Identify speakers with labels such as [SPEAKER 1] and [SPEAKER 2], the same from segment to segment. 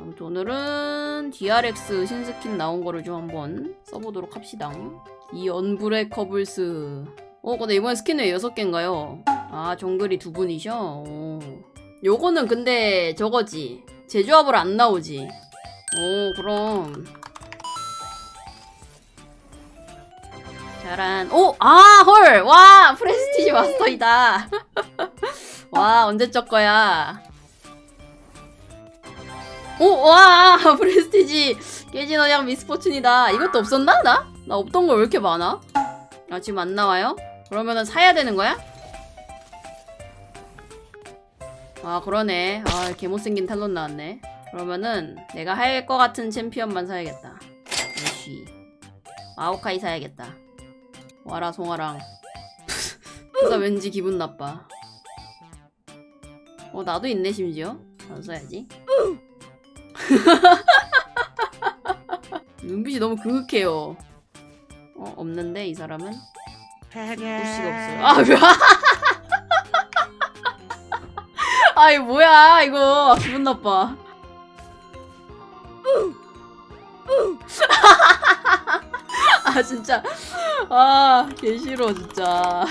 [SPEAKER 1] 아무튼 오늘은 DRX 신스킨 나온 거를 좀 한번 써보도록 합시다. 이 언브레커블스. 어, 근데 이번에 스킨 왜 6개인가요? 아, 정글이 두 분이셔? 오. 요거는 근데 저거지. 제조합으로 안 나오지. 오, 그럼. 짜란. 오! 아, 헐! 와! 프레스티지 마스터이다. 와, 언제 적 거야. 오! 와! 프레스티지 깨진 언양 미스포춘이다. 이것도 없었나? 나? 나 없던 걸 왜 이렇게 많아? 아, 지금 안 나와요? 그러면은 사야 되는 거야? 아, 그러네. 아, 개 못생긴 탈론 나왔네. 그러면은 내가 할 것 같은 챔피언만 사야겠다. 역시. 아오카이 사야겠다. 와라 송아랑. 나 왠지 기분 나빠. 어 나도 있네 심지어. 안 써야지. 눈빛이 너무 그윽해요. 어 없는데 이 사람은 부시가 없어요. 아 왜? 아이 뭐야 이거 기분 나빠. 아 진짜 아 개 싫어 진짜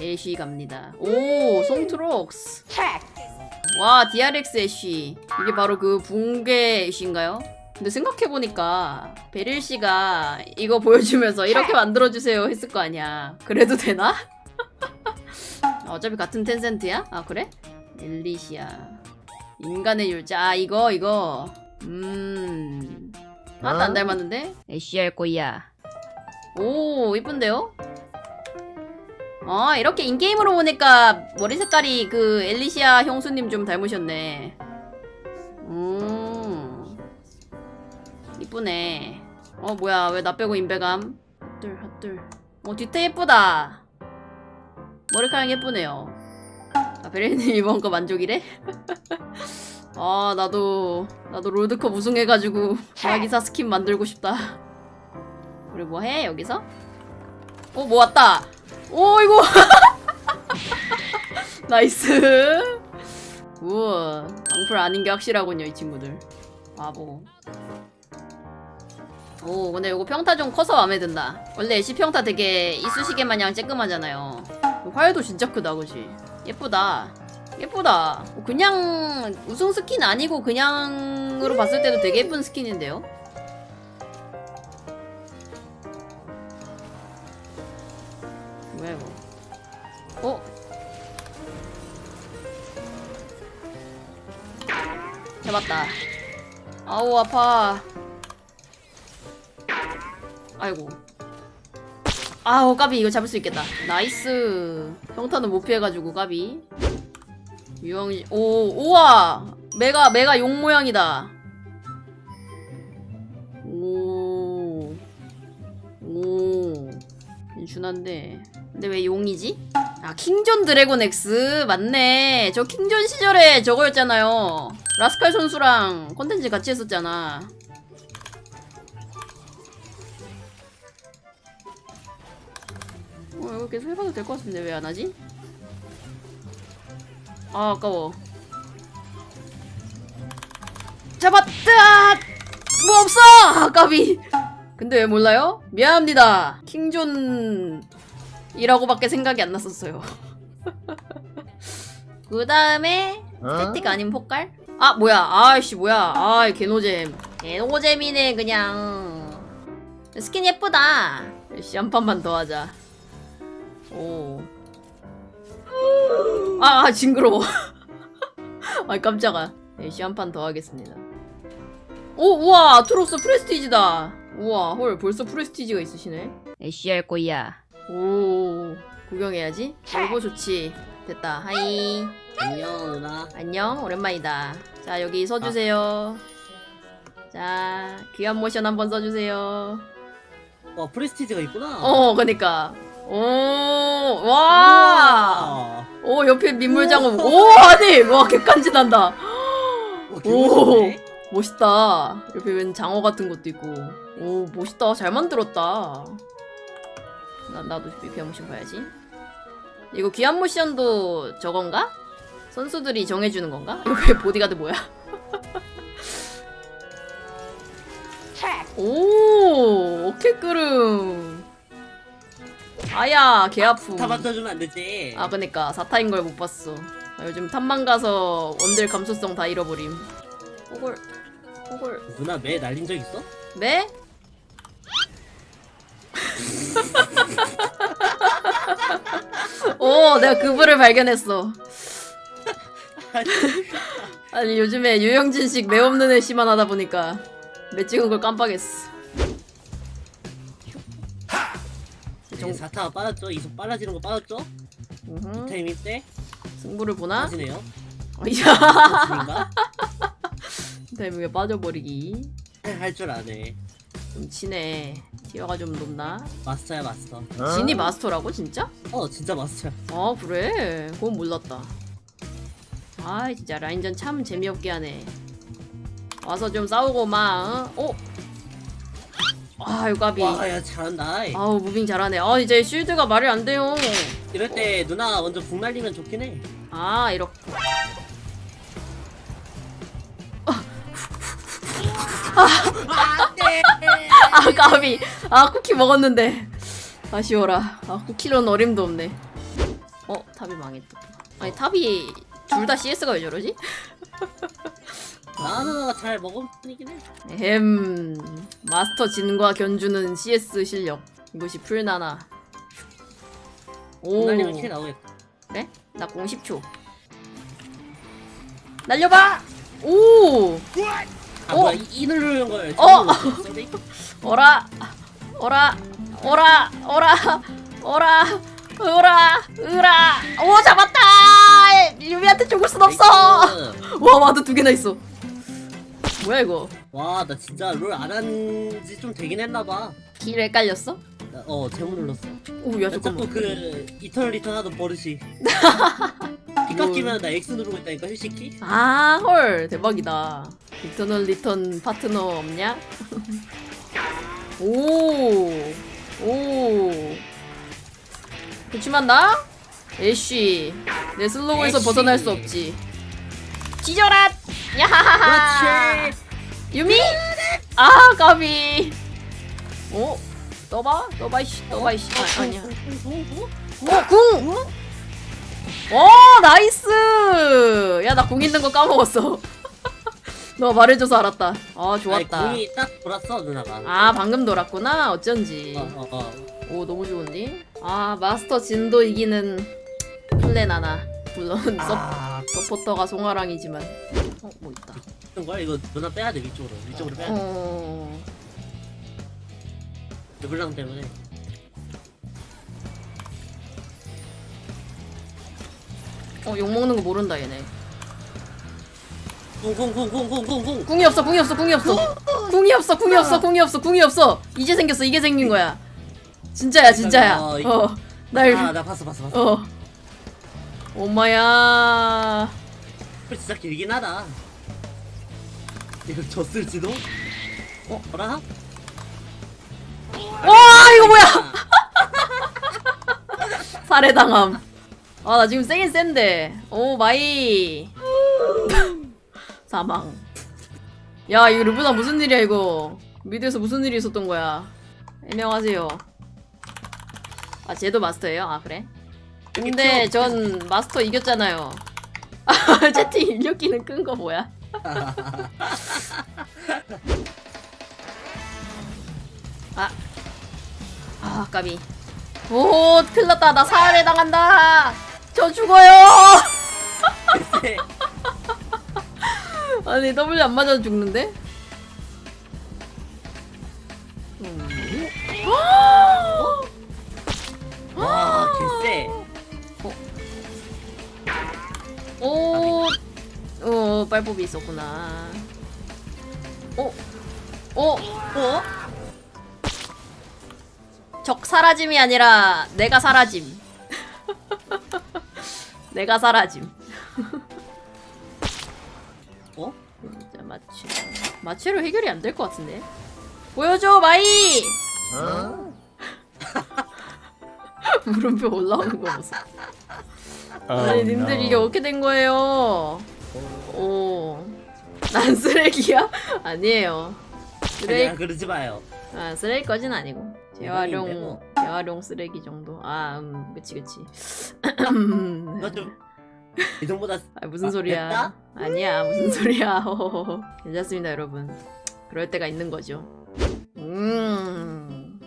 [SPEAKER 1] 애쉬 갑니다 오 송트록스 와 DRX 애쉬 이게 바로 그 붕괴 애쉬인가요? 근데 생각해보니까 베릴 씨가 이거 보여주면서 이렇게 만들어주세요 했을 거 아니야 그래도 되나? 아, 어차피 같은 텐센트야? 아 그래? 엘리시아 인간의 율자 아 이거 이거 음 하나도 안 닮았는데? 애쉬 할 거야 오 이쁜데요? 아 이렇게 인게임으로 보니까 머리 색깔이 그 엘리시아 형수님 좀 닮으셨네. 음. 이쁘네. 어 뭐야. 왜 나 빼고 인베감? 핫들 핫들 어 뒤태 예쁘다. 머리카락 예쁘네요. 아 베레님 이번 거 만족이래? 아 나도 나도 롤드컵 우승해가지고 자기사 스킨 만들고 싶다. 우리 뭐 해 여기서? 어, 뭐 왔다. 오, 이거. 나이스. 우와, 방풀 아닌 게 확실하군요, 이 친구들. 바보. 오, 근데 이거 평타 좀 커서 마음에 든다. 원래 애쉬 평타 되게 이쑤시개 마냥 쬐끔하잖아요. 화요도 진짜 크다, 그지? 예쁘다. 예쁘다. 어, 그냥 우승 스킨 아니고 그냥으로 봤을 때도 되게 예쁜 스킨인데요? 아파. 아이고. 아우 까비 이거 잡을 수 있겠다. 나이스. 평타는 못 피해가지고 까비. 유영지 오 우와 메가 메가 용 모양이다. 오. 오. 괜찮은데. 근데 왜 용이지? 아 킹존 드래곤 X 맞네. 저 킹존 시절에 저거였잖아요. 라스칼 선수랑 콘텐츠 같이 했었잖아. 어 이거 계속 해봐도 될 것 같은데 왜 안 하지? 아 아까워. 잡았다. 뭐 없어. 아 까비. 근데 왜 몰라요? 미안합니다. 킹존이라고밖에 생각이 안 났었어요. 그 다음에 스태틱 아닌 폭갈? 아 뭐야? 아이씨 뭐야? 아이 개노잼. 개노잼이네 그냥. 스킨 예쁘다. 씨 한 판만 더 하자. 오. 아, 아 징그러워. 아 깜짝아. 씨 한 판 더 하겠습니다. 오 우와 트로스 프레스티지다. 우와 헐 벌써 프레스티지가 있으시네. 애쉬 할 거야. 오 구경해야지. 이거 좋지. 됐다. 하이.
[SPEAKER 2] 안녕 누나
[SPEAKER 1] 안녕 오랜만이다. 자 여기 써주세요. 자 귀한 모션 한번 써주세요.
[SPEAKER 2] 와 프레스티지가 있구나
[SPEAKER 1] 어 그니까. 오와 와오 옆에 민물장어. 오 아니 와 개간지난다.
[SPEAKER 2] 와, 개멋있네.
[SPEAKER 1] 멋있다. 옆에 웬 장어 같은 것도 있고. 오, 멋있다. 잘 만들었다. 나, 나도 귀한 모션 봐야지. 이거 귀한 모션도 저건가? 선수들이 정해주는 건가? 이거 왜 보디가드 뭐야? 오, 오케이 끄름. 아야, 개 아프.
[SPEAKER 2] 다 맞춰주면 안 되지.
[SPEAKER 1] 아, 그니까 사타인 걸 못 봤어. 나 요즘 탐만 가서 원딜 감수성 다 잃어버림. 호골, 호골,
[SPEAKER 2] 누나 매 날린 적 있어?
[SPEAKER 1] 매? 오, 내가 그분을 발견했어. 아니 요즘에 유영진식 매 없는 애 씨만 하다 보니까 매 찍은 걸 깜빡했어.
[SPEAKER 2] 정... 사타가 빠졌죠? 이속 빨라지는 거 빠졌죠?
[SPEAKER 1] 음흠.
[SPEAKER 2] 타이밍 때
[SPEAKER 1] 승부를 보나?
[SPEAKER 2] 빠지네요.
[SPEAKER 1] 야,
[SPEAKER 2] 맞습니까?
[SPEAKER 1] 대목에 빠져버리기.
[SPEAKER 2] 할 줄 아네.
[SPEAKER 1] 좀 치네. 티어가 좀 높나?
[SPEAKER 2] 마스터야 마스터.
[SPEAKER 1] 진이 마스터라고 진짜?
[SPEAKER 2] 어 진짜 마스터야.
[SPEAKER 1] 아 그래? 그건 몰랐다. 아 진짜 라인전 참 재미없게 하네. 와서 좀 싸우고 막. 어? 아유 까비.
[SPEAKER 2] 와야 잘한다.
[SPEAKER 1] 아우 무빙 잘하네. 아 이제 쉴드가 말이 안 돼요.
[SPEAKER 2] 이럴 때 누나 먼저 북 날리면 좋긴 해.
[SPEAKER 1] 아 이렇게.
[SPEAKER 2] 안돼.
[SPEAKER 1] 아 까비. 아 쿠키 먹었는데. 아쉬워라. 아 쿠키로는 어림도 없네. 어 탑이 망했다. 아니 탑이 둘 다 CS가 왜 저러지?
[SPEAKER 2] 나 누나가 잘 먹은 편이긴 해.
[SPEAKER 1] 햄 마스터 진과 견주는 CS 실력 이것이 풀나나 북오
[SPEAKER 2] 날리면 킬 나오겠다.
[SPEAKER 1] 그래? 나공 10초 날려봐 오
[SPEAKER 2] 아
[SPEAKER 1] 어?
[SPEAKER 2] 뭐야 이, 이 누르는 걸.
[SPEAKER 1] 어!
[SPEAKER 2] 어.
[SPEAKER 1] 어라 어라 어라 어라 어라 으라 으라 오 잡았다 유미한테 죽을 순 없어 와 와도 두 개나 있어 뭐야 이거
[SPEAKER 2] 와 나 진짜 롤 안 한지 좀 되긴 했나 봐.
[SPEAKER 1] 길 헷갈렸어?
[SPEAKER 2] 나, 어 잘못 눌렀어.
[SPEAKER 1] 오 야
[SPEAKER 2] 나 자꾸
[SPEAKER 1] 잠깐만
[SPEAKER 2] 그 이터널 리턴 하던 버릇이. 피 깎이면 나 X 누르고 있다니까 휴식키.
[SPEAKER 1] 아, 헐, 대박이다. 리턴은 리턴 파트너 없냐? 오, 오. 그치만 나? 애쉬. 내 슬로우에서
[SPEAKER 2] 애쉬.
[SPEAKER 1] 벗어날 수 없지. 지져라! 야하하하! 유미? 아, 까비. 오, 떠봐? 떠봐, 이씨, 떠봐, 이씨. 아, 아니야. 어, 궁! 오, 나이스! 야, 나 궁 있는 거 까먹었어. 너 말해줘서 알았다. 아, 좋았다.
[SPEAKER 2] 공이 딱 돌았어 누나가.
[SPEAKER 1] 아, 방금 돌았구나. 어쩐지.
[SPEAKER 2] 어, 어, 어.
[SPEAKER 1] 오, 너무 좋은데? 아, 마스터 진도 이기는 플랜 하나. 물론, 서,
[SPEAKER 2] 아,
[SPEAKER 1] 서포터가 송아랑이지만. 어, 뭐 있다.
[SPEAKER 2] 어떤 거야? 이거 누나 빼야 돼 위쪽으로. 위쪽으로 빼야 돼.
[SPEAKER 1] 어,
[SPEAKER 2] 르블랑 때문에.
[SPEAKER 1] 어, 욕먹는 거 모른다, 얘네.
[SPEAKER 2] 쿵쿵쿵쿵쿵쿵쿵.
[SPEAKER 1] 궁이 없어, 궁이 없어, 궁이 없어. 궁이 없어, 궁이 없어, 궁이 없어, 궁이 없어. 이제 생겼어, 이게 생긴 거야. 진짜야, 진짜야.
[SPEAKER 2] 어, 이-
[SPEAKER 1] 어, 날,
[SPEAKER 2] 아 나 봤어 봤어 봤어.
[SPEAKER 1] 어. 엄마야.
[SPEAKER 2] 그 진짜 길긴 하다. 이거 졌을지도? 어? 뭐라?
[SPEAKER 1] 와, 이거 뭐야? 살해당함. 아, 나 지금 세긴 센데. 오, 마이. 사망. 야, 이거 르브나 무슨 일이야, 이거. 미드에서 무슨 일이 있었던 거야. 해명하세요. 아, 쟤도 마스터예요? 아, 그래? 근데 전 마스터 이겼잖아요. 아, 채팅 일력기는 끈 거 뭐야? 아. 아, 까비. 오, 큰일 났다. 나 살해 당한다. 저 죽어요. 아니, W 안 맞아 죽는데? 어, 빨법이 있었구나. 어, 어,
[SPEAKER 2] 어?
[SPEAKER 1] 적 사라짐이 아니라 내가 사라짐. 내가 사라짐.
[SPEAKER 2] 어?
[SPEAKER 1] 진짜 마취. 마취로 해결이 안 될 것 같은데. 보여줘 마이. 물음표 올라오는 거 보소. 아니 님들 이게 어떻게 된 거예요? 오, 난 쓰레기야? 아니에요. 쓰레기
[SPEAKER 2] 아니야 그러지 마요
[SPEAKER 1] 아 쓰레기까지는 아니고 재활용
[SPEAKER 2] 뭐.
[SPEAKER 1] 재활용 쓰레기 정도 아 음 그치 그치
[SPEAKER 2] 너좀 이동보다
[SPEAKER 1] 아, 무슨
[SPEAKER 2] 아,
[SPEAKER 1] 소리야
[SPEAKER 2] 됐다?
[SPEAKER 1] 아니야 무슨 소리야 호호호. 괜찮습니다 여러분 그럴 때가 있는 거죠 음.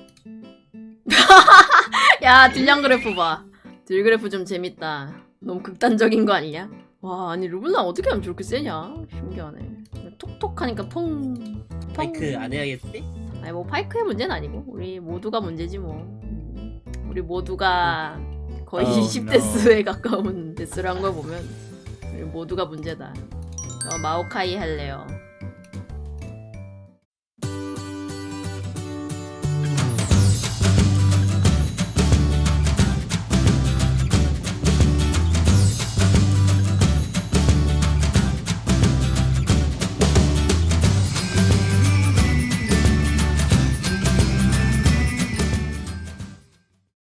[SPEAKER 1] 야 딜량 그래프 봐 딜 그래프 좀 재밌다 너무 극단적인 거 아니냐 와 아니 르블랑 어떻게 하면 저렇게 세냐? 신기하네. 톡톡하니까 퐁
[SPEAKER 2] 마이크 안 해야겠지?
[SPEAKER 1] 아니 뭐 파이크의 문제는 아니고 우리 모두가 문제지 뭐. 음, 우리 모두가 거의
[SPEAKER 3] Oh,
[SPEAKER 1] 10데스에 가까운 데스를 한 걸 보면 우리 모두가 문제다. 어, 마오카이 할래요